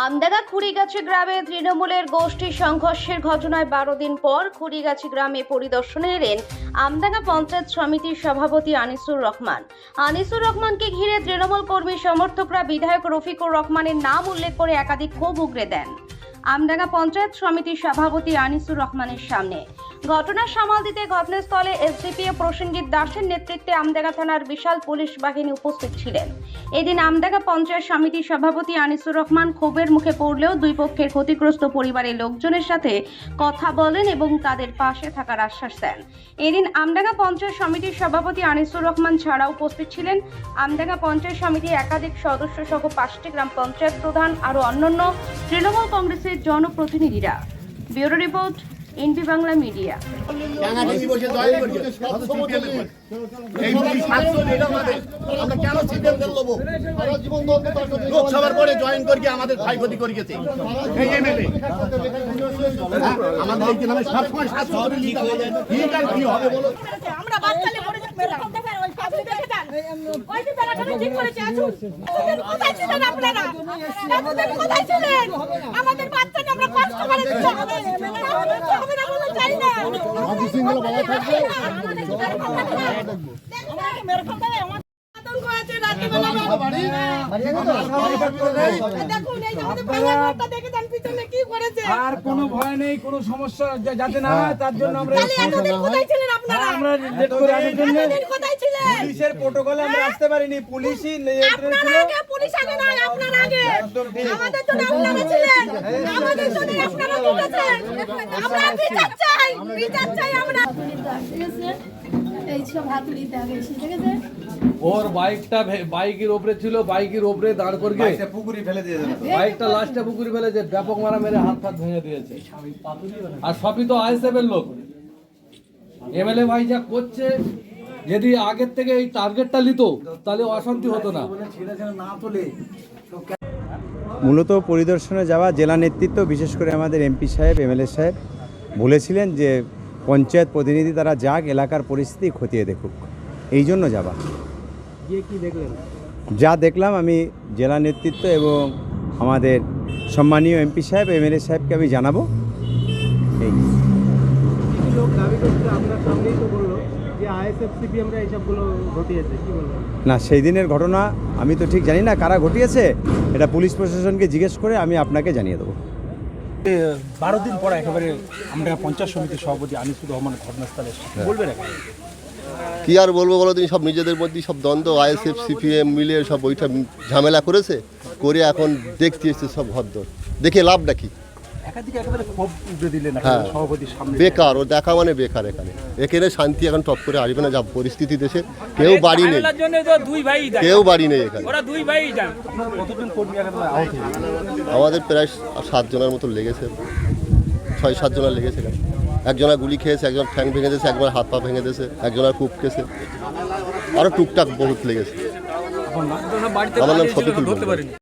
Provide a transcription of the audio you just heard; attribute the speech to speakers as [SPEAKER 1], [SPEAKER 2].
[SPEAKER 1] আমদাগা খুড়িগাছি গ্রামে তৃণমূলের গোষ্ঠী সংঘর্ষের ঘটনায় বারো দিন পর খুড়িগাছি গ্রামে পরিদর্শনে এলেন আমদাগা পঞ্চায়েত সমিতির সভাপতি আনিসুর রহমান। আনিসুর রহমানকে ঘিরে তৃণমূল কর্মী সমর্থকরা বিধায়ক রফিকুর রহমানের নাম উল্লেখ করে একাধিক ক্ষোভ উগড়ে দেন। আমডাঙ্গা পঞ্চায়েত সমিতির সভাপতি আনিসুর রহমানের সামনে। ঘটনার সামাল দিতে ঘটনাস্থলে এসডিপিও প্রসেনজিৎ দাসের নেতৃত্বে আমডাঙ্গা থানার বিশাল পুলিশ বাহিনী উপস্থিত ছিলেন। এদিন আমডাঙ্গা পঞ্চায়েত সমিতির সভাপতি আনিসুর রহমান ক্ষোভের মুখে পড়লেও দুই পক্ষের ক্ষতিগ্রস্ত পরিবারের লোকজনের সাথে কথা বলেন এবং তাদের পাশে থাকার আশ্বাস দেন। এদিন আমডাঙ্গা পঞ্চায়েত সমিতির সভাপতি আনিসুর রহমান ছাড়াও উপস্থিত ছিলেন। আমডাঙ্গা পঞ্চায়েত সমিতির একাধিক সদস্য সহ পাঁচটি গ্রাম পঞ্চায়েত প্রধান আরও অন্যান্য তৃণমূল কংগ্রেসের জনপ্রতিনিধিরা। Bureau report NP Bangla media.
[SPEAKER 2] লোকসভার পরে জয়েন করিয়ে আমাদের ক্ষয়ক্ষতি করে গেছে। আমাদের সবসময় সাতশো করে লিখ হয়ে যায় ঠিক আর কি হবে বলো
[SPEAKER 3] আমরা ওই যে বেলাটা ঠিক করেছে আসুন কোথায় ছিলেন আপনারা কোথায় ছিলেন আমাদের বাচ্চাকে আমরা কষ্ট করে হবে না বলে চাই না আমাদের
[SPEAKER 4] আর কোনো ভয় নেই কোনো সমস্যা যাতে না হয় তার জন্য আমরা আমরা
[SPEAKER 3] ছিলেন
[SPEAKER 4] পুলিশের প্রোটোকলে আমরা আসতে পারিনি পুলিশই নিয়ন্ত্রণে
[SPEAKER 3] আপনার
[SPEAKER 4] ছিল
[SPEAKER 3] আগে পুলিশ আগে নয় আপনার আগে। আমাদের জন্য আপনারা ছিলেন। আমাদের জন্য আপনারা জিতেছেন আমরা বিচার চাই বিচার চাই আমরা।
[SPEAKER 5] ওর বাইকটা বাইকের ওপরে ছিল বাইকের ওপরে দাঁড় করে
[SPEAKER 4] পুকুরি ফেলে দিয়ে
[SPEAKER 5] বাইকটা লাস্টে পুকুরে ফেলেছে ব্যাপক মারা মেরে হাত ফাত ভেঙে দিয়েছে। আর সবই তো আইএসএফের লোক। এমএলএ ভাই যা করছে যদি আগের থেকে এই টার্গেটটা নিত তাহলে অশান্তি হতো না।
[SPEAKER 6] মূলত পরিদর্শনে যাওয়া জেলা নেতৃত্ব বিশেষ করে আমাদের এমপি সাহেব এমএলএ সাহেব বলেছিলেন যে পঞ্চায়েত প্রতিনিধি তারা যাক এলাকার পরিস্থিতি খতিয়ে দেখুক। এই জন্য যাওয়া। যা দেখলাম আমি জেলা নেতৃত্ব এবং আমাদের সম্মানীয় এমপি সাহেব এমএলএ সাহেবকে আমি জানাব। এই।
[SPEAKER 4] লোক দাবি আপনার সামনেই তো বলল। বলবেন?
[SPEAKER 6] না সেই দিনের ঘটনা আমি তো ঠিক জানি না কারা ঘটিয়েছে এটা পুলিশ প্রশাসনকে জিজ্ঞেস করে আমি আপনাকে জানিয়ে দেবো।
[SPEAKER 7] বারো দিন পর একেবারে আমরা পঞ্চায়েত সমিতির সভাপতি আনিসুর রহমান ঘটনাস্থলে বলবেন একেবারে
[SPEAKER 2] কি আর বলব বলো তুমি? সব নিজেদের মধ্যেই সব দ্বন্দ্ব আইএসএফ সিপিএম মিলে সব ওইটা ঝামেলা করেছে করে এখন দেখতে এসছে সব ভদ্র দেখে লাভটা কি?
[SPEAKER 7] একেবারে
[SPEAKER 2] হ্যাঁ।
[SPEAKER 7] একেবারে
[SPEAKER 2] বেকার ও দেখা মানে বেকার এখানে। এখানে শান্তি এখন টপ করে আসবে না যা পরিস্থিতি দেশে। কেউ বাড়ি নেই।
[SPEAKER 8] জন্য তো দুই ভাই দেয়।
[SPEAKER 2] কেউ বাড়ি নেই এখানে।
[SPEAKER 7] একেবারে
[SPEAKER 2] আমাদের প্রায় সাত জনের মতো লেগেছে। ছয় সাতজনের লেগেছে এখানে। একজনের গুলি খেয়েছে একজন ঠ্যাং ভেঙে দিয়েছে একজনের হাত পা ভেঙে দিয়েছে একজনের কূপ খেয়েছে। আরও টুকটাক বহুত লেগেছে। আমার নাম শফিকুল বলব।